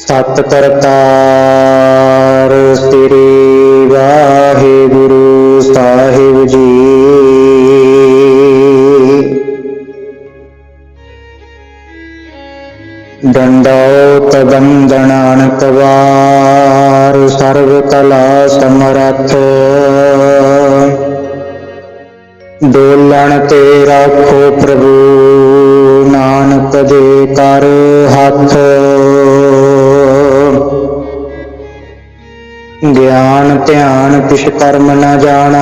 ਸਤ ਕਰਤਾਰ ਸ੍ਰੀ ਵਾਹਿਗੁਰੂ ਸਾਹਿਬ ਜੀ। ਦੰਡੋਤ ਬੰਦਨਾਨ ਕਵਾਰ ਸਰਬ ਕਲਾ ਸਮਰੱਥ। ਡੋਲਣ ਤੇ ਰੱਖੋ ਪ੍ਰਭੂ ਨਾਨਕ ਦੇ ਕਰ ਹੱਥ। ਗਿਆਨ, ਧਿਆਨ ਕਿਛ ਕਰਮ ਨ ਜਾਣਾ,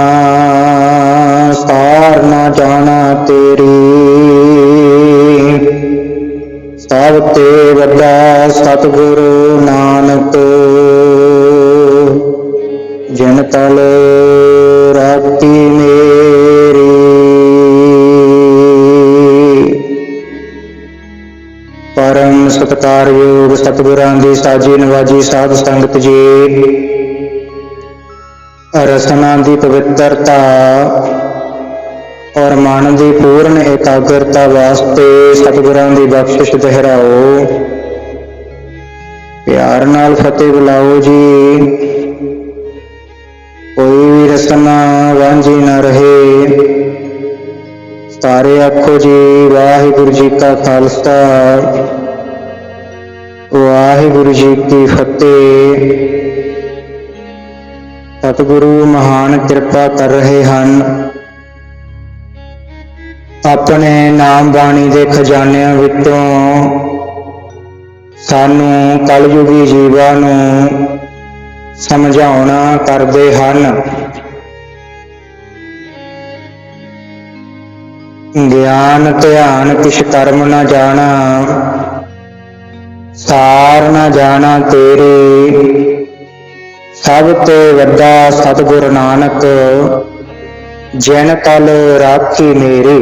ਸਾਰ ਨਾ ਜਾਣਾ ਤੇਰੀ। ਸਭ ਤੇ ਵੱਡਾ ਸਤਿਗੁਰੂ ਨਾਨਕ, ਜਿਨ ਤਲ ਰਾਤੀ ਮੇਰੀ। ਪਰਮ ਸਤਕਾਰਯੋਗ ਸਤਿਗੁਰਾਂ ਦੀ ਸਾਜੀ ਨਵਾਜੀ ਸਾਧ ਸੰਗਤ ਜੀ ਰਸਨਾ ਦੀ ਪਵਿੱਤਰਤਾ ਔਰ ਮਨ ਦੀ ਪੂਰਨ ਇਕਾਗਰਤਾ ਵਾਸਤੇ ਸਤਿਗੁਰਾਂ ਦੀ ਬਖਸ਼ਿਸ਼ ਦੁਹਰਾਓ। ਪਿਆਰ ਨਾਲ ਫਤਿਹ ਬੁਲਾਓ ਜੀ। ਕੋਈ ਵੀ ਰਸਨਾ ਵਾਂਝੀ ਨਾ ਰਹੇ। ਸਾਰੇ ਆਖੋ ਜੀ, ਵਾਹਿਗੁਰੂ ਜੀ ਕਾ ਖਾਲਸਾ। ਵਾਹਿਗੁਰੂ ਜੀ ਕੀ ਫਤਿਹ। ਸਤਿਗੁਰੂ ਮਹਾਨ ਕਿਰਪਾ ਕਰ ਰਹੇ ਹਨ। ਆਪਣੇ ਨਾਮ ਬਾਣੀ ਦੇ ਖਜ਼ਾਨਿਆਂ ਵਿੱਚੋਂ ਸਾਨੂੰ ਕਲਯੁਗੀ ਜੀਵਾਂ ਨੂੰ ਸਮਝਾਉਣਾ ਕਰਦੇ ਹਨ। ਗਿਆਨ, ਧਿਆਨ, ਕਿਛ ਕਰਮ ਨਾ ਜਾਣਾ, ਸਾਰ ਨਾ ਜਾਣਾ ਤੇਰੇ। ਸਭ ਤੇ ਵੱਡਾ ਸਤਿਗੁਰ ਨਾਨਕ, ਜਿਨ ਕਲ ਰਾਖੀ ਮੇਰੀ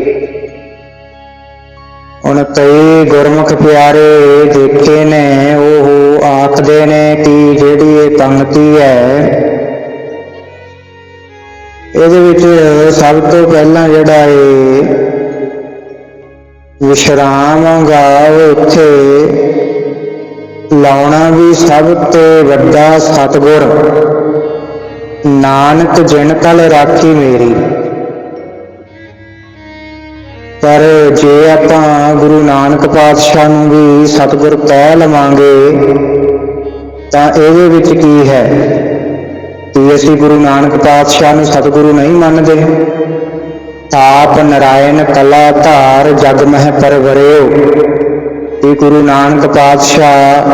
ਹੁਣ ਕਈ ਗੁਰਮੁਖ ਪਿਆਰੇ ਦੇਖੇ ਨੇ, ਉਹ ਆਖਦੇ ਨੇ ਕਿ ਜਿਹੜੀ ਇਹ ਪੰਕਤੀ ਹੈ, ਇਹਦੇ ਵਿੱਚ ਸਭ ਤੋਂ ਪਹਿਲਾਂ ਜਿਹੜਾ ਇਹ ਵਿਸ਼ਰਾਮ ਗਾਵ ਉੱਥੇ ਲਾਉਣਾ ਵੀ ਸਭ ਤੋਂ ਵੱਡਾ ਸਤਿਗੁਰ। ਨਾਨਕ ਜਿਨ ਕਲ ਰਾਖੀ ਮੇਰੀ। ਪਰ ਜੇ ਆਪਾਂ ਗੁਰੂ ਨਾਨਕ ਪਾਤਸ਼ਾਹ ਨੂੰ ਵੀ ਸਤਿਗੁਰ ਕਹਿ ਲਵਾਂਗੇ, ਤਾਂ ਇਹਦੇ ਵਿੱਚ ਕੀ ਹੈ? ਕਿ ਅਸੀਂ ਗੁਰੂ ਨਾਨਕ ਪਾਤਸ਼ਾਹ ਨੂੰ ਸਤਿਗੁਰੂ ਨਹੀਂ ਮੰਨਦੇ। ਆਪ ਨਰਾਇਣ ਕਲਾ ਧਾਰ ਜਗ ਮਹਿ ਪਰਵਰਿਓ। ਇਹ ਗੁਰੂ ਨਾਨਕ ਪਾਤਸ਼ਾਹ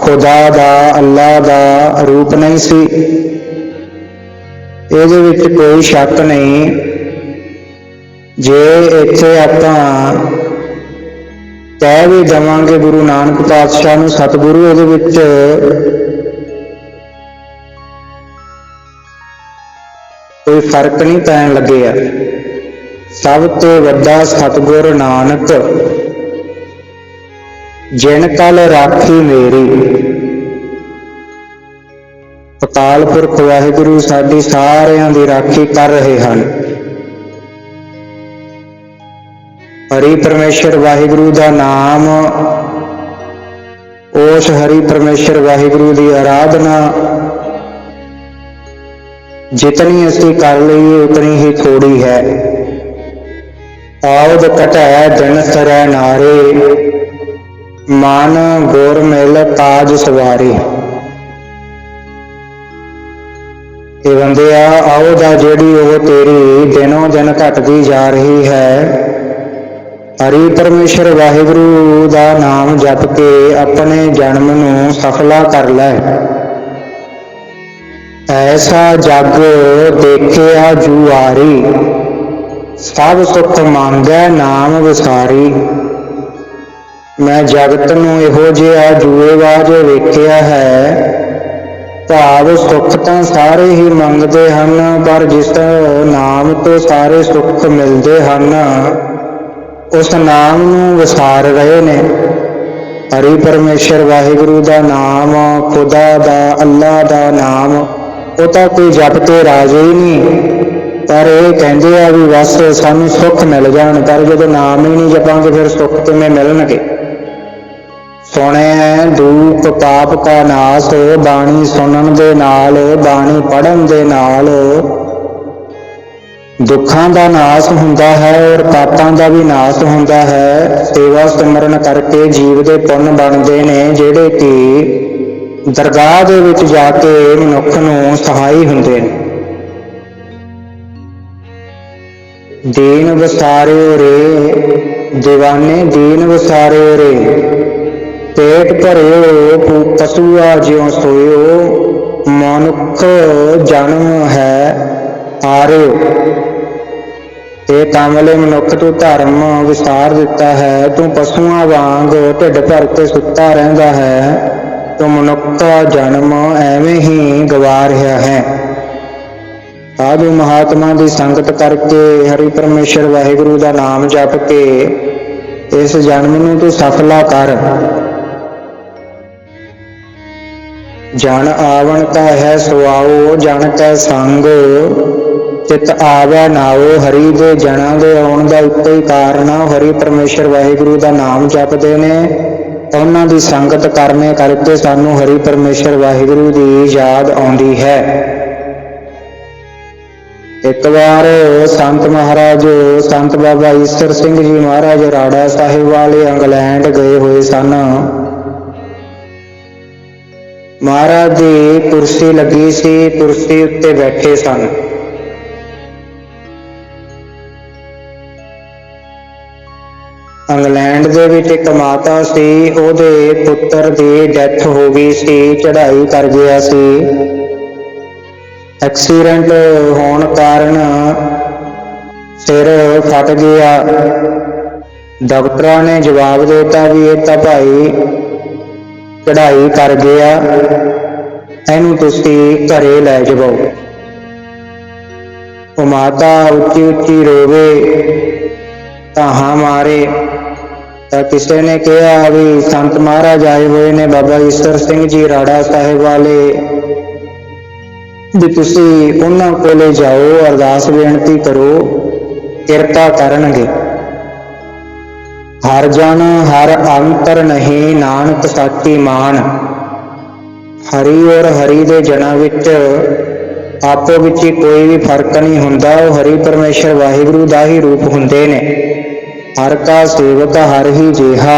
ਖੁਦਾ ਦਾ ਅੱਲਾ ਦਾ ਰੂਪ ਨਹੀਂ ਸੀ। ਇਹਦੇ ਵਿੱਚ ਕੋਈ ਸ਼ੱਕ ਨਹੀਂ, ਜੇ ਇੱਥੇ ਆਪਾਂ ਕਹਿ ਵੀ ਦਵਾਂਗੇ ਗੁਰੂ ਨਾਨਕ ਪਾਤਸ਼ਾਹ ਨੂੰ ਸਤਿਗੁਰੂ ਇਹਦੇ ਵਿੱਚ, ਕੋਈ ਫ਼ਰਕ ਨਹੀਂ ਪੈਣ ਲੱਗਿਆ ਸਭ ਤੋਂ ਵੱਡਾ ਸਤਿਗੁਰ ਨਾਨਕ ਜਿਨ ਕਲ ਰਾਖੀ ਮੇਰੀ। ਅਕਾਲ ਪੁਰਖ ਵਾਹਿਗੁਰੂ, ਸਾਡੀ ਸਾਰਿਆਂ ਦੀ ਰਾਖੀ ਕਰ ਰਹੇ ਹਨ। ਹਰੀ ਪਰਮੇਸ਼ਰ ਵਾਹਿਗੁਰੂ ਦਾ ਨਾਮ, ਉਸ ਹਰੀ ਪਰਮੇਸ਼ਰ ਵਾਹਿਗੁਰੂ ਦੀ ਆਰਾਧਨਾ ਜਿਤਨੀ ਅਸੀਂ ਕਰ ਲਈਏ, ਉਤਨੀ ਹੀ ਥੋੜੀ ਹੈ। ਆਉਦ ਕਟੈ ਜਨ ਸਰੈ ਨਾਰੇ। ਮਨ ਗੁਰ ਮਿਲ ਕਾਜ ਸਵਾਰੀ। ਇਹ ਬੰਦਿਆ ਆਓ ਦਾ ਜਿਹੜੀ ਉਹ ਤੇਰੀ ਦਿਨੋਂ ਦਿਨ ਘਟਦੀ ਜਾ ਰਹੀ ਹੈ। ਹਰੀ ਪਰਮੇਸ਼ਰ ਵਾਹਿਗੁਰੂ ਦਾ ਨਾਮ ਜਪ ਕੇ ਆਪਣੇ ਜਨਮ ਨੂੰ ਸਫਲਾ ਕਰ ਲੈ। ਐਸਾ ਜਗ ਦੇਖਿਆ ਜੁਆਰੀ, ਸਭ ਸੁਖ ਮੰਗੈ ਨਾਮ ਵਿਸਾਰੀ। ਮੈਂ ਜਗਤ ਨੂੰ ਇਹੋ ਜਿਹਾ ਜੂਏਬਾਜ਼ ਵੇਖਿਆ ਹੈ। ਭਾਵ ਸੁੱਖ ਤਾਂ ਸਾਰੇ ਹੀ ਮੰਗਦੇ ਹਨ, ਪਰ ਜਿਸ ਨਾਮ ਤੋਂ ਸਾਰੇ ਸੁੱਖ ਮਿਲਦੇ ਹਨ, ਉਸ ਨਾਮ ਨੂੰ ਵਿਸਾਰ ਰਹੇ ਨੇ। ਹਰੀ ਪਰਮੇਸ਼ਰ ਵਾਹਿਗੁਰੂ ਦਾ ਨਾਮ, ਖੁਦਾ ਦਾ, ਅੱਲਾ ਦਾ ਨਾਮ, ਉਹ ਤਾਂ ਕੋਈ ਜਪ ਤੇ ਰਾਜੇ ਹੀ ਨਹੀਂ। ਪਰ ਇਹ ਕਹਿੰਦੇ ਆ ਵੀ ਬਸ ਸਾਨੂੰ ਸੁੱਖ ਮਿਲ ਜਾਣ, ਪਰ ਜਦੋਂ ਨਾਮ ਹੀ ਨਹੀਂ ਜਪਾਂਗੇ, ਫਿਰ ਸੁੱਖ ਕਿਵੇਂ ਮਿਲਣਗੇ? ਸੁਣਿਐ ਦੂਖ ਪਾਪ ਕਾ ਨਾਸ ਬਾਣੀ ਸੁਣਨ ਦੇ ਨਾਲ, ਬਾਣੀ ਪੜਨ ਦੇ ਨਾਲ। ਦੁੱਖਾਂ ਦਾ ਨਾਸ ਹੁੰਦਾ ਹੈ ਔਰ ਪਾਪਾਂ ਦਾ ਵੀ ਨਾਸ ਹੁੰਦਾ ਹੈ। ਸੇਵਾ ਸਿਮਰਨ ਕਰਕੇ ਜੀਵ ਦੇ ਪੁੰਨ ਬਣਦੇ ਨੇ, ਜਿਹੜੇ ਕਿ ਦਰਗਾਹ ਦੇ ਵਿੱਚ ਜਾ ਕੇ ਮਨੁੱਖ ਨੂੰ ਸਹਾਈ ਹੁੰਦੇ ਨੇ। ਦੀਨ ਵਸਾਰਿਓ ਰੇ دیਵਾਨੇ ਦੀਨ ਵਸਾਰਿਓ ਰੇ। ਪੇਟ ਭਰਿਓ ਪੂ- ਪਸ਼ੂਆ ਜਿਉ ਸੋਇਓ, ਮਨੁੱਖ ਜਨਮ ਹੈ ਆਰਿਓ ਤੇ ਕਾਮਲੇ ਮਨੁੱਖ ਤੂੰ ਧਰਮ ਵਿਸਾਰ ਦਿੱਤਾ ਹੈ। ਤੂੰ ਪਸ਼ੂਆਂ ਵਾਂਗ ਢਿੱਡ ਭਰ ਕੇ ਸੁੱਤਾ ਰਹਿੰਦਾ ਹੈ। ਤੂੰ ਮਨੁੱਖ ਦਾ ਜਨਮ ਐਵੇਂ ਹੀ ਗਵਾ ਰਿਹਾ ਹੈ। ਸਾਧੂ ਮਹਾਤਮਾ ਦੀ ਸੰਗਤ ਕਰਕੇ ਹਰੀ ਪਰਮੇਸ਼ਰ ਵਾਹਿਗੁਰੂ ਦਾ ਨਾਮ ਜਪ ਕੇ ਇਸ ਜਨਮ ਨੂੰ ਤੂੰ ਸਫਲਾ ਕਰ। ਜਨ ਆਵਣ ਕਾ ਹੈ ਸੁਆਓ ਜਨ ਕੈ ਸੰਗ। ਚਿਤ ਆਵੈ ਨਾਓ ਹਰੀ ਦੇ ਜਨਾਂ ਦੇ ਆਉਣ ਦਾ ਇੱਕੋ ਹੀ ਕਾਰਨ ਆ। ਹਰੀ ਪਰਮੇਸ਼ਰ ਵਾਹਿਗੁਰੂ ਦਾ ਨਾਮ ਜਪਦੇ ਨੇ। ਉਹਨਾਂ ਦੀ ਸੰਗਤ ਕਰਨੇ ਕਰਕੇ ਸਾਨੂੰ ਹਰੀ ਪਰਮੇਸ਼ਰ ਵਾਹਿਗੁਰੂ ਦੀ ਯਾਦ ਆਉਂਦੀ ਹੈ। ਇੱਕ ਵਾਰ ਸੰਤ ਮਹਾਰਾਜ, ਸੰਤ ਬਾਬਾ ਈਸਰ ਸਿੰਘ ਜੀ ਮਹਾਰਾਜ ਰਾੜਾ ਸਾਹਿਬ ਵਾਲੇ ਇੰਗਲੈਂਡ ਗਏ ਹੋਏ ਸਨ। ਮਹਾਰਾਜ ਦੀ ਕੁਰਸੀ ਲੱਗੀ ਸੀ, ਕੁਰਸੀ ਉੱਤੇ ਬੈਠੇ ਸਨ। ਇੰਗਲੈਂਡ ਦੇ ਵਿੱਚ ਇੱਕ ਮਾਤਾ ਸੀ, ਉਹਦੇ ਪੁੱਤਰ ਦੀ ਡੈਥ ਹੋ ਗਈ ਸੀ, ਚੜ੍ਹਾਈ ਕਰ ਗਿਆ ਸੀ। ਐਕਸੀਡੈਂਟ ਹੋਣ ਕਾਰਨ ਸਿਰ ਫਟ ਗਿਆ। ਡਾਕਟਰਾਂ ਨੇ ਜਵਾਬ ਦਿੱਤਾ ਵੀ ਇਹ ਤਾਂ ਭਾਈ ਚੜ੍ਹਾਈ ਕਰ ਗਿਆ, ਇਹਨੂੰ ਤੁਸੀਂ ਘਰੇ ਲੈ ਜਾਓ ਉਹ ਮਾਤਾ ਉੱਚੀ ਉੱਚੀ ਰੋਵੇ ਤਾਹਾਂ ਮਾਰੇ। ਤਾਂ ਕਿਸੇ ਨੇ ਕਿਹਾ ਵੀ ਸੰਤ ਮਹਾਰਾਜ ਆਏ ਹੋਏ ਨੇ ਬਾਬਾ ਈਸ਼ਰ ਸਿੰਘ ਜੀ, ਰਾੜਾ ਸਾਹਿਬ ਵਾਲੇ, ਵੀ ਤੁਸੀਂ ਉਹਨਾਂ ਕੋਲੇ ਜਾਓ, ਅਰਦਾਸ ਬੇਨਤੀ ਕਰੋ, ਕਿਰਪਾ ਕਰਨਗੇ। ਹਰ ਜਨ, ਹਰ ਅੰਤਰ ਨਹੀਂ, ਨਾਨਕ ਸਾਚੀ ਮਾਨ। ਹਰੀ ਔਰ ਹਰੀ ਦੇ ਜਨਾਂ ਵਿੱਚ ਆਪੋ ਵਿੱਚ ਹੀ ਕੋਈ ਵੀ ਫ਼ਰਕ ਨਹੀਂ ਹੁੰਦਾ, ਉਹ ਹਰੀ ਪਰਮੇਸ਼ਰ ਵਾਹਿਗੁਰੂ ਦਾ ਹੀ ਰੂਪ ਹੁੰਦੇ ਨੇ। ਹਰ ਕਾ ਸੇਵਕ, ਹਰ ਹੀ ਜਿਹਾ,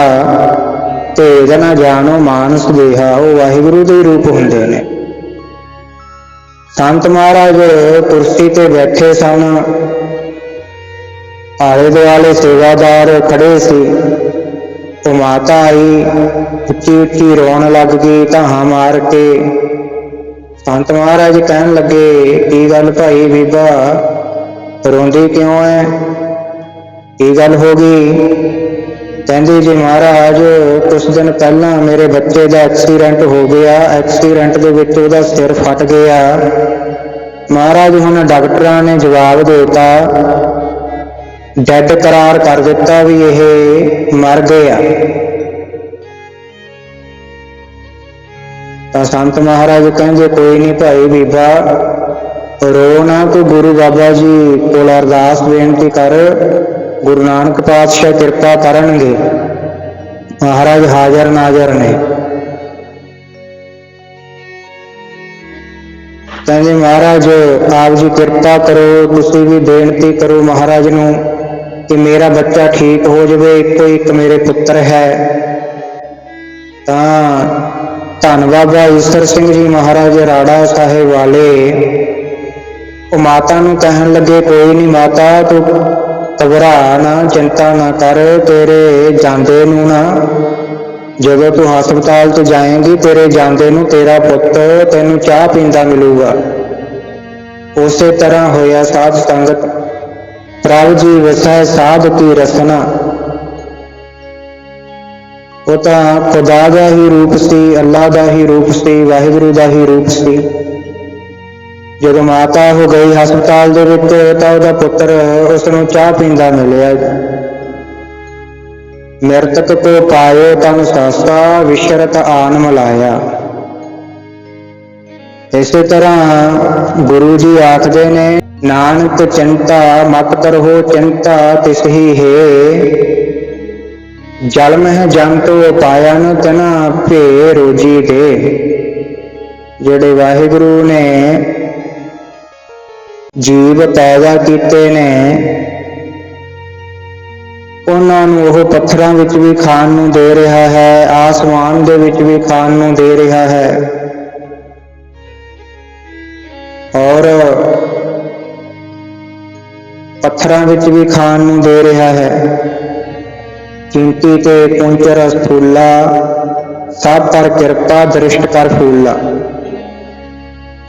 ਭੇਦ ਨਾ ਜਾਣੋ ਮਾਨਸ ਦੇਹਾ ਉਹ ਵਾਹਿਗੁਰੂ ਦੇ ਹੀ ਰੂਪ ਹੁੰਦੇ ਨੇ। ਸੰਤ ਮਹਾਰਾਜ ਕੁਰਸੀ ਤੇ ਬੈਠੇ ਸਨ। ਆਲੇ ਦੁਆਲੇ ਸੇਵਾਦਾਰ ਖੜੇ ਸੀ। ਉਹ ਮਾਤਾ ਆਈ, ਉੱਚੀ ਉੱਚੀ ਰੋਣ ਲੱਗ ਗਈ, ਧਾਹਾਂ ਮਾਰ ਕੇ। ਸੰਤ ਮਹਾਰਾਜ ਕਹਿਣ ਲੱਗੇ, ਕੀ ਗੱਲ ਭਾਈ ਬੀਬਾ, ਰੋਂਦੀ ਕਿਉਂ ਐ? ਕੀ ਗੱਲ ਹੋ ਗਈ? ਕਹਿੰਦੇ, ਜੀ ਮਹਾਰਾਜ ਕੁਝ ਦਿਨ ਪਹਿਲਾਂ ਮੇਰੇ ਬੱਚੇ ਦਾ ਐਕਸੀਡੈਂਟ ਹੋ ਗਿਆ। ਐਕਸੀਡੈਂਟ ਦੇ ਵਿੱਚ ਉਹਦਾ ਸਿਰ ਫਟ ਗਿਆ। ਮਹਾਰਾਜ ਹੁਣ ਡਾਕਟਰਾਂ ਨੇ ਜਵਾਬ ਦਿੱਤਾ ਡੈਡ ਕਰਾਰ ਕਰ ਦਿੱਤਾ ਵੀ ਇਹ ਮਰ ਗਿਆ ਤਾਂ ਸੰਤ ਮਹਾਰਾਜ ਕਹਿੰਦੇ, ਕੋਈ ਨਹੀਂ ਭਾਈ ਬੀਬਾ, ਰੋ ਨਾ ਤੂੰ ਗੁਰੂ ਬਾਬਾ ਜੀ ਕੋਲ ਅਰਦਾਸ ਬੇਨਤੀ ਕਰ, ਗੁਰੂ ਨਾਨਕ ਪਾਤਸ਼ਾਹ ਕਿਰਪਾ ਕਰਨਗੇ। ਮਹਾਰਾਜ ਹਾਜ਼ਰ ਨਾਜ਼ਰ ਨੇ। ਕਹਿੰਦੇ, ਮਹਾਰਾਜ, ਆਪ ਜੀ ਕਿਰਪਾ ਕਰੋ, ਤੁਸੀਂ ਵੀ ਬੇਨਤੀ ਕਰੋ ਮਹਾਰਾਜ ਨੂੰ। ਕਿ ਮੇਰਾ ਬੱਚਾ ਠੀਕ ਹੋ ਜਾਵੇ, ਇੱਕੋ ਇੱਕ ਮੇਰੇ ਪੁੱਤਰ ਹੈ। ਤਾਂ ਧੰਨ ਬਾਬਾ ਈਸ਼ਰ ਸਿੰਘ ਜੀ ਮਹਾਰਾਜ ਰਾੜਾ ਸਾਹਿਬ ਵਾਲੇ, ਉਹ ਮਾਤਾ ਨੂੰ ਕਹਿਣ ਲੱਗੇ, ਕੋਈ ਨਹੀਂ ਮਾਤਾ, ਤੂੰ ਘਬਰਾ ਨਾ, ਚਿੰਤਾ ਨਾ ਕਰ, ਤੇਰੇ ਜਾਂਦੇ ਨੂੰ ਨਾ, ਜਦੋਂ ਤੂੰ ਹਸਪਤਾਲ 'ਚ ਜਾਏਂਗੀ, ਤੇਰੇ ਜਾਂਦੇ ਨੂੰ ਤੇਰਾ ਪੁੱਤ ਤੈਨੂੰ ਚਾਹ ਪੀਂਦਾ ਮਿਲੂਗਾ। ਉਸੇ ਤਰ੍ਹਾਂ ਹੋਇਆ ਸਾਧ ਸੰਗਤ। ਪ੍ਰਭ ਜੀ ਵਸੈ ਸਾਧ ਕੀ ਰਸਨਾ ਉਹ ਤਾਂ ਖੁਦਾ ਦਾ ਹੀ ਰੂਪ ਸੀ ਅੱਲਾ ਦਾ ਹੀ ਰੂਪ ਸੀ, ਵਾਹਿਗੁਰੂ ਦਾ ਹੀ ਰੂਪ ਸੀ। ਜਦੋਂ ਮਾਤਾ ਹੋ ਗਈ ਹਸਪਤਾਲ ਦੇ ਵਿੱਚ, ਤਾਂ ਉਹਦਾ ਪੁੱਤਰ ਉਸ ਨੂੰ ਚਾਹ ਪੀਂਦਾ ਮਿਲਿਆ। ਮਰਤਕ ਕੋ ਪਾਇਓ ਤਨ ਸਸਤਾ ਵਿਸ਼ਰਤ ਆਨ ਮਲਾਇਆ। ਇਸੇ ਤਰ੍ਹਾਂ ਗੁਰੂ ਜੀ ਆਖਦੇ ਨੇ ਨਾਨਕ ਚਿੰਤਾ ਮਤ ਕਰੋ ਚਿੰਤਾ ਤਿਸ ਹੀ। ਹੈ ਜਲ ਮਹਿ ਜੰਤੂ ਪਾਇਨ ਤਨਾ ਭੇ ਰੋਜੀ ਦੇ। ਜਿਹੜੇ ਵਾਹਿਗੁਰੂ ਨੇ ਜੀਵ ਪੈਦਾ ਕੀਤੇ ਨੇ, ਉਹਨਾਂ ਨੂੰ ਉਹ ਪੱਥਰਾਂ ਵਿੱਚ ਵੀ ਖਾਣ ਨੂੰ ਦੇ ਰਿਹਾ ਹੈ, ਆਸਮਾਨ ਦੇ ਵਿੱਚ ਵੀ ਖਾਣ ਨੂੰ ਦੇ ਰਿਹਾ ਹੈ। ਔਰ ਪੱਥਰਾਂ ਵਿੱਚ ਵੀ ਖਾਣ ਨੂੰ ਦੇ ਰਿਹਾ ਹੈ। ਚਿੰਤੀ ਤੇ ਪੁੰਚਰ ਸਥੂਲਾ ਸਭ ਪਰ ਕਿਰਪਾ ਦ੍ਰਿਸ਼ਟ ਕਰ ਫੂਲਾ।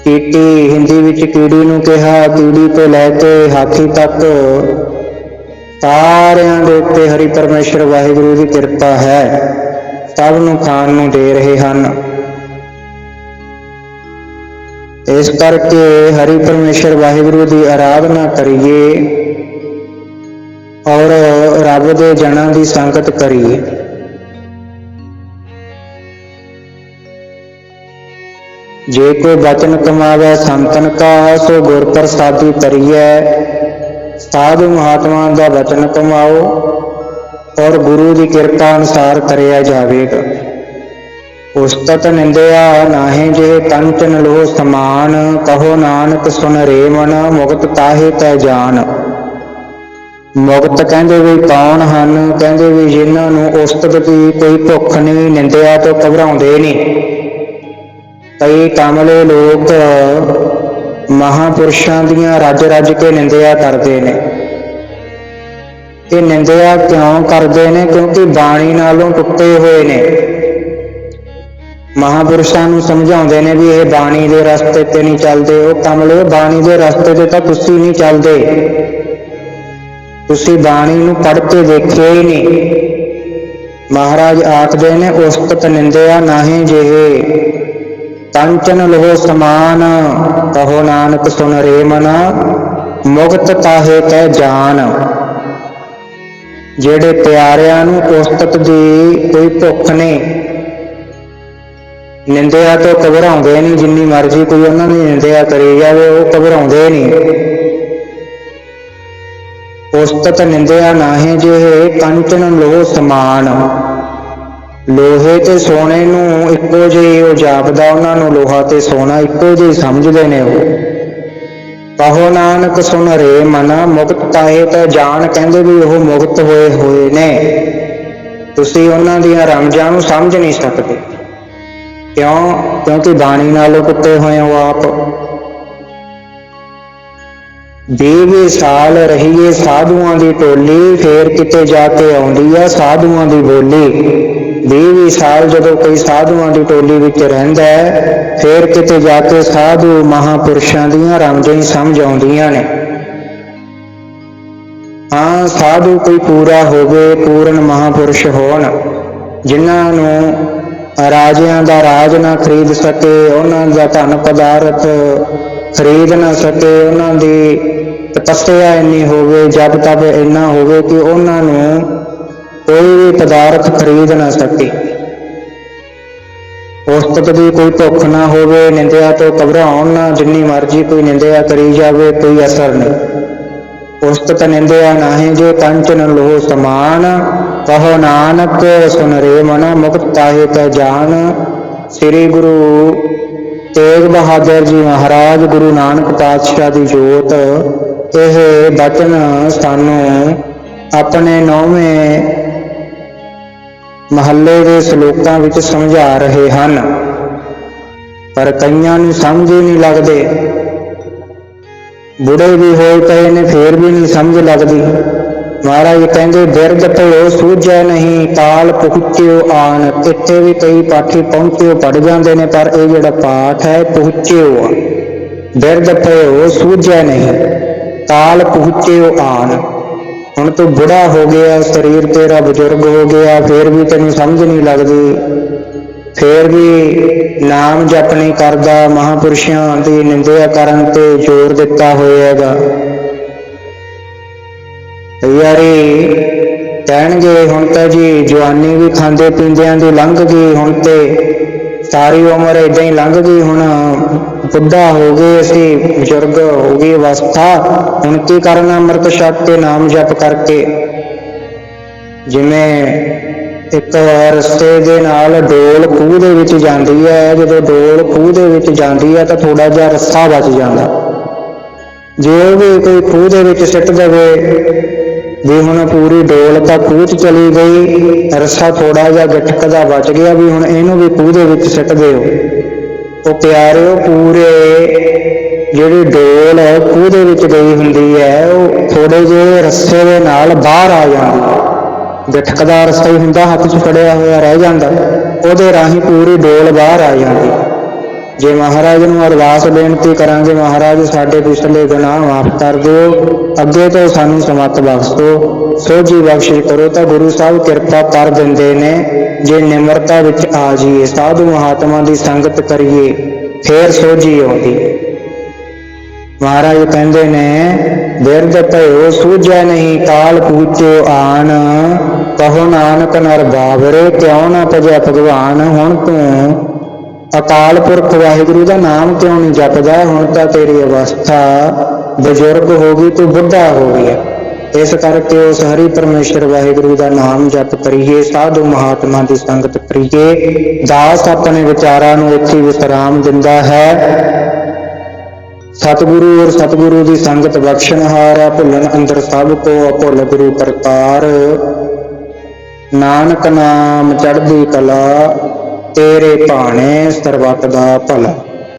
ਕੀਟੀ ਹਿੰਦੀ ਵਿੱਚ ਕੀੜੀ ਨੂੰ ਕਿਹਾ, ਕੀੜੀ ਤੋਂ ਲੈ ਕੇ ਹਾਥੀ ਤੱਕ। ਸਾਰਿਆਂ ਦੇ ਉੱਤੇ ਹਰੀ ਪਰਮੇਸ਼ਰ ਵਾਹਿਗੁਰੂ ਦੀ ਕਿਰਪਾ ਹੈ। ਸਭ ਨੂੰ ਖਾਣ ਨੂੰ ਦੇ ਰਹੇ ਹਨ। ਇਸ ਕਰਕੇ ਹਰੀ ਪਰਮੇਸ਼ਰ ਵਾਹਿਗੁਰੂ ਦੀ ਆਰਾਧਨਾ ਕਰੀਏ। ਔਰ ਰੱਬ ਦੇ ਜਨਾਂ ਦੀ ਸੰਗਤ ਕਰੀਏ। ਜੇ ਕੋ ਬਚਨ ਕਮਾਵੇ, ਸੰਤਨ ਕਾ ਸੋ ਗੁਰ ਪ੍ਰਸਾਦੀ ਤਰੀਐ ਸਾਧੂ ਮਹਾਤਮਾ ਦਾ ਬਚਨ ਕਮਾਓ ਔਰ ਗੁਰੂ ਦੀ ਕਿਰਪਾ ਅਨੁਸਾਰ ਕਰਿਆ ਜਾਵੇਗਾ। ਉਸਤਤ ਨਿੰਦਿਆ ਨਾਹੀਂ ਜੇ ਕੰਚਨ ਲੋ ਸਮਾਨ, ਕਹੋ ਨਾਨਕ ਸੁਨ ਰੇ ਮਨ, ਮੁਕਤ ਤਾਹੇ ਤੈ ਜਾਨ। ਮੁਕਤ ਕਹਿੰਦੇ ਵੀ ਕੌਣ ਹਨ, ਕਹਿੰਦੇ ਵੀ ਜਿਨ੍ਹਾਂ ਨੂੰ ਉਸਤਤ ਦੀ ਕੋਈ ਭੁੱਖ ਨਹੀਂ, ਨਿੰਦਿਆ ਤੋਂ ਘਬਰਾਉਂਦੇ ਨਹੀਂ। ਕਈ ਕਮਲੇ ਲੋਕ ਮਹਾਪੁਰਸ਼ਾਂ ਦੀਆਂ ਰੱਜ ਰੱਜ ਕੇ ਨਿੰਦਿਆ ਕਰਦੇ ਨੇ। ਇਹ ਨਿੰਦਿਆ ਕਿਉਂ ਕਰਦੇ ਨੇ? ਕਿਉਂਕਿ ਬਾਣੀ ਨਾਲੋਂ ਟੁੱਟੇ ਹੋਏ ਨੇ। ਮਹਾਪੁਰਸ਼ਾਂ ਨੂੰ ਸਮਝਾਉਂਦੇ ਨੇ ਵੀ ਇਹ ਬਾਣੀ ਦੇ ਰਸਤੇ ਤੇ ਨਹੀਂ ਚੱਲਦੇ। ਉਹ ਕਮਲੇ ਬਾਣੀ ਦੇ ਰਸਤੇ ਤੇ ਤਾਂ ਤੁਸੀਂ ਨਹੀਂ ਚੱਲਦੇ। ਤੁਸੀਂ ਬਾਣੀ ਨੂੰ ਪੜ੍ਹ ਕੇ ਦੇਖਿਆ ਹੀ ਨਹੀਂ। ਮਹਾਰਾਜ ਆਖਦੇ ਨੇ ਉਸਤਤ ਨਿੰਦਿਆ ਨਾਹੀਂ ਜਿਹੇ। ਕੰਚਨ ਲੋਹ ਸਮਾਨ, ਕਹੋ ਨਾਨਕ ਸੁਨ ਰੇ ਮਨ ਮੁਕਤ ਤਾਹੇ ਕੈ ਜਾਨ। ਜਿਹੜੇ ਪਿਆਰਿਆਂ ਨੂੰ ਉਸਤਤ ਦੀ ਕੋਈ ਭੁੱਖ ਨਹੀਂ। ਨਿੰਦਿਆ ਤੋਂ ਘਬਰਾਉਂਦੇ ਨਹੀਂ, ਜਿੰਨੀ ਮਰਜ਼ੀ ਕੋਈ ਉਹਨਾਂ ਦੀ ਨਿੰਦਿਆ ਕਰੇ ਜਾਵੇ, ਉਹ ਘਬਰਾਉਂਦੇ ਨਹੀਂ। ਉਸਤਤ ਨਿੰਦਿਆ ਨਾਹੀਂ ਜਿਹੇ ਕੰਚਨ ਲੋਹ ਸਮਾਨ। ਲੋਹੇ ਤੇ ਸੋਨੇ ਨੂੰ ਇੱਕੋ ਜਿਹੇ ਉਹ ਜਾਪਦਾ, ਉਹਨਾਂ ਨੂੰ ਲੋਹਾ ਤੇ ਸੋਨਾ ਇੱਕੋ ਜਿਹੀ ਸਮਝਦੇ ਨੇ ਉਹ। ਕਹੋ ਨਾਨਕ, ਸੁਨ ਰੇ ਮਨ, ਮੁਕਤ ਤਾਹੇ ਤਾਂ ਜਾਣ ਕਹਿੰਦੇ ਵੀ ਉਹ ਮੁਕਤ ਹੋਏ ਹੋਏ ਨੇ। ਤੁਸੀਂ ਉਹਨਾਂ ਦੀਆਂ ਰਮਜਾਂ ਨੂੰ ਸਮਝ ਨਹੀਂ ਸਕਦੇ। ਕਿਉਂ? ਕਿਉਂਕਿ ਬਾਣੀ ਨਾਲੋਂ ਕੁੱਤੇ ਹੋਏ ਹੋ ਆਪ। ਵੀਹ ਸਾਲ ਰਹੀਏ ਸਾਧੂਆਂ ਦੀ ਟੋਲੀ, ਫੇਰ ਕਿਤੇ ਜਾ ਕੇ ਆਉਂਦੀ ਆ ਸਾਧੂਆਂ ਦੀ ਬੋਲੀ। 20 ਸਾਲ ਜਦੋਂ ਕੋਈ ਸਾਧੂਆਂ ਦੀ ਟੋਲੀ ਵਿੱਚ ਰਹਿੰਦਾ ਹੈ, ਫੇਰ ਕਿਤੇ ਜਾ ਕੇ ਸਾਧੂ ਮਹਾਪੁਰਸ਼ਾਂ ਦੀਆਂ ਰਮਜਾਂ ਸਮਝ ਆਉਂਦੀਆਂ ਨੇ। ਹਾਂ, ਸਾਧੂ ਕੋਈ ਪੂਰਾ ਹੋਵੇ, ਪੂਰਨ ਮਹਾਪੁਰਸ਼ ਹੋਣ। ਜਿਨ੍ਹਾਂ ਨੂੰ ਰਾਜਿਆਂ ਦਾ ਰਾਜ ਨਾ ਖਰੀਦ ਸਕੇ, ਉਹਨਾਂ ਦਾ ਧਨ ਪਦਾਰਥ ਖਰੀਦ ਨਾ ਸਕੇ, ਉਹਨਾਂ ਦੀ ਤਪੱਸਿਆ ਇੰਨੀ ਹੋਵੇ ਜਪ ਤਪ ਇੰਨਾ ਹੋਵੇ ਕਿ ਉਹਨਾਂ ਨੂੰ ਕੋਈ ਵੀ ਪਦਾਰਥ ਖਰੀਦ ਨਾ ਸਕੇ। ਉਸਤਤ ਦੀ ਕੋਈ ਭੁੱਖ ਨਾ ਹੋਵੇ, ਨਿੰਦਿਆ ਤੋਂ ਘਬਰਾਉਣ ਨਾ, ਜਿੰਨੀ ਮਰਜ਼ੀ ਕੋਈ ਨਿੰਦਿਆ ਕਰੀ ਜਾਵੇ, ਕੋਈ ਅਸਰ ਨਹੀਂ। ਉਸਤਤ ਨਿੰਦਿਆ ਨਾਹੀਂ ਜੇ ਕੰਚਨ ਲੋਹ ਸਮਾਨ, ਕਹੋ ਨਾਨਕ ਸੁਨ ਰੇ ਮਨ, ਮੁਕਤ ਤਾਹੇ ਤੈ ਜਾਨ। ਸ੍ਰੀ ਗੁਰੂ ਤੇਗ ਬਹਾਦਰ ਜੀ ਮਹਾਰਾਜ ਗੁਰੂ ਨਾਨਕ ਪਾਤਸ਼ਾਹ ਦੀ ਜੋਤ, ਇਹ ਬਚਨ ਸਾਨੂੰ ਆਪਣੇ ਨੌਵੇਂ ਮਹੱਲੇ ਦੇ ਸ਼ਲੋਕਾਂ ਵਿੱਚ ਸਮਝਾ ਰਹੇ ਹਨ। ਪਰ ਕਈਆਂ ਨੂੰ ਸਮਝ ਹੀ ਨਹੀਂ ਲੱਗਦੇ। ਬੁੜੇ ਵੀ ਹੋਏ ਪਏ ਨੇ, ਫੇਰ ਵੀ ਨਹੀਂ ਸਮਝ ਲੱਗਦੀ। ਮਹਾਰਾਜ ਕਹਿੰਦੇ ਬਿਰਦ ਭਇਓ, ਸੂਝੈ ਨਹੀਂ, ਤਾਲ ਪਹੁੰਚਿਓ ਆਣ ਇੱਥੇ ਵੀ ਕਈ ਪਾਠੀ ਪਹੁੰਚਿਓ ਪੜ ਜਾਂਦੇ ਨੇ, ਪਰ ਇਹ ਜਿਹੜਾ ਪਾਠ ਹੈ, ਪਹੁੰਚਿਓ ਆ। ਬਿਰਦ ਭਇਓ, ਸੂਝੈ ਨਹੀਂ, ਤਾਲ ਪਹੁੰਚਿਓ ਆਨ। ਹੁਣ ਤੂੰ ਬੁੜਾ ਹੋ ਗਿਆ, ਸਰੀਰ ਤੇਰਾ ਬਜ਼ੁਰਗ ਹੋ ਗਿਆ, ਫੇਰ ਵੀ ਤੈਨੂੰ ਸਮਝ ਨਹੀਂ ਲੱਗਦੀ। ਫੇਰ ਵੀ ਨਾਮ ਜਪ ਨਹੀਂ ਕਰਦਾ, ਮਹਾਪੁਰਸ਼ਾਂ ਦੀ ਨਿੰਦਿਆ ਕਰਨ ਤੇ ਜ਼ੋਰ ਦਿੱਤਾ ਹੋਇਆ ਹੈਗਾ ਯਾਰੀ ਕਹਿਣਗੇ ਹੁਣ ਤਾਂ ਜੀ ਜਵਾਨੀ ਵੀ ਖਾਂਦੇ ਪੀਂਦਿਆਂ ਦੀ ਲੰਘ ਗਈ ਹੁਣ ਤੇ, ਸਾਰੀ ਉਮਰ ਇਦਾਂ ਹੀ ਲੰਘ ਗਈ ਹੁਣ, ਬੁੱਢਾ ਹੋ ਗਏ ਅਸੀਂ, ਬਜ਼ੁਰਗ ਹੋ ਗਏ ਅਵਸਥਾ ਹੁਣ ਕੀ ਕਰਨਾ ਅੰਮ੍ਰਿਤ ਛਕ ਕੇ ਨਾਮ ਜਪ ਕਰਕੇ। ਜਿਵੇਂ ਇੱਕ ਰਸਤੇ ਦੇ ਨਾਲ ਡੋਲ ਖੂਹ ਦੇ ਵਿੱਚ ਜਾਂਦੀ ਹੈ, ਜਦੋਂ ਡੋਲ ਖੂਹ ਦੇ ਵਿੱਚ ਜਾਂਦੀ ਹੈ ਤਾਂ ਥੋੜਾ ਜਿਹਾ ਰਸਤਾ ਬਚ ਜਾਂਦਾ। ਜੇ ਉਹ ਵੀ ਕੋਈ ਖੂਹ ਦੇ ਵਿੱਚ ਸਿੱਟ ਦੇਵੇ ਵੀ ਹੁਣ ਪੂਰੀ ਡੋਲ ਤਾਂ ਖੂਹ 'ਚ ਚਲੀ ਗਈ, ਰੱਸਾ ਥੋੜਾ ਜਿਹਾ ਗਟਕਦਾ ਬਚ ਗਿਆ ਵੀ ਹੁਣ ਇਹਨੂੰ ਵੀ ਖੂਹ ਦੇ ਵਿੱਚ ਸਿੱਟ ਦਿਓ। ਉਹ ਪਿਆਰਿਓ, ਪੂਰੇ ਜਿਹੜੀ ਡੋਲ ਖੂਹ ਦੇ ਵਿੱਚ ਗਈ ਹੁੰਦੀ ਹੈ, ਉਹ ਥੋੜੇ ਜਿਹੇ ਰੱਸੇ ਦੇ ਨਾਲ ਬਾਹਰ ਆ ਜਾਂਦੀ। ਹੈ ਗਟਕਦਾ ਰਸਤਾ ਹੀ ਹੁੰਦਾ, ਹੱਥ 'ਚ ਫੜਿਆ ਹੋਇਆ ਰਹਿ ਜਾਂਦਾ। ਉਹਦੇ ਰਾਹੀਂ ਪੂਰੀ ਡੋਲ ਬਾਹਰ ਆ ਜਾਂਦੀ। ਜੇ ਮਹਾਰਾਜ ਨੂੰ ਅਰਦਾਸ ਬੇਨਤੀ ਕਰਾਂਗੇ, ਮਹਾਰਾਜ ਸਾਡੇ ਪਿਛਲੇ ਗੁਨਾਹ ਮਾਫ ਕਰ ਦਿਓ, ਅੱਗੇ ਤੋਂ ਸਾਨੂੰ ਸਮਤ ਬਖਸ਼। ਦਿਓ ਸੋਝੀ ਬਖਸ਼ਿਸ਼ ਕਰੋ ਤਾਂ ਗੁਰੂ ਸਾਹਿਬ ਕਿਰਪਾ ਕਰ ਦਿੰਦੇ ਨੇ, ਜੇ ਨਿਮਰਤਾ ਵਿੱਚ ਆ ਜਾਈਏ, ਸਾਧੂ ਮਹਾਤਮਾ ਦੀ ਸੰਗਤ ਕਰੀਏ, ਫੇਰ ਸੋਝੀ ਆਉਂਦੀ ਮਹਾਰਾਜ ਕਹਿੰਦੇ ਨੇ, ਬਿਰਧ ਭਇਓ, ਸੂਝੈ ਨਹੀਂ ਕਾਲ ਪੂਚੋ ਆਣ ਕਹੋ ਨਾਨਕ ਨਰ ਬਾਵਰੇ, ਕਿਉ ਨਾ ਭਜੈ ਭਗਵਾਨ, ਹੁਣ ਤੂੰ ਅਕਾਲ ਪੁਰਖ ਵਾਹਿਗੁਰੂ ਦਾ ਨਾਮ ਕਿਉਂ ਨਹੀਂ ਜਪਦਾ? ਹੁਣ ਤਾਂ ਤੇਰੀ ਅਵਸਥਾ ਬਜ਼ੁਰਗ ਹੋ ਗਈ, ਤੂੰ ਬੁੱਢਾ ਹੋ ਗਿਆ ਇਸ ਕਰਕੇ ਉਸ ਹਰੀ ਪਰਮੇਸ਼ਰ ਵਾਹਿਗੁਰੂ ਦਾ ਨਾਮ ਜਪ ਕਰੀਏ, ਸਾਧੂ ਮਹਾਤਮਾ ਦੀ ਸੰਗਤ ਕਰੀਏ। ਦਾਸ ਆਪਣੇ ਵਿਚਾਰਾਂ ਨੂੰ ਇੱਥੇ ਵਿਸਰਾਮ ਦਿੰਦਾ ਹੈ। ਸਤਿਗੁਰੂ ਔਰ ਸਤਿਗੁਰੂ ਦੀ ਸੰਗਤ ਬਖਸ਼ਣਹਾਰ ਹੈ ਭੁੱਲਣ ਅੰਦਰ ਸਭ ਕੋ ਅਭੁੱਲ ਗੁਰੂ ਕਰਤਾਰ। ਨਾਨਕ ਨਾਮ ਚੜ੍ਹਦੀ ਕਲਾ। ਤੇਰੇ ਭਾਣੇ ਸਰਬੱਤ ਦਾ ਭਲਾ।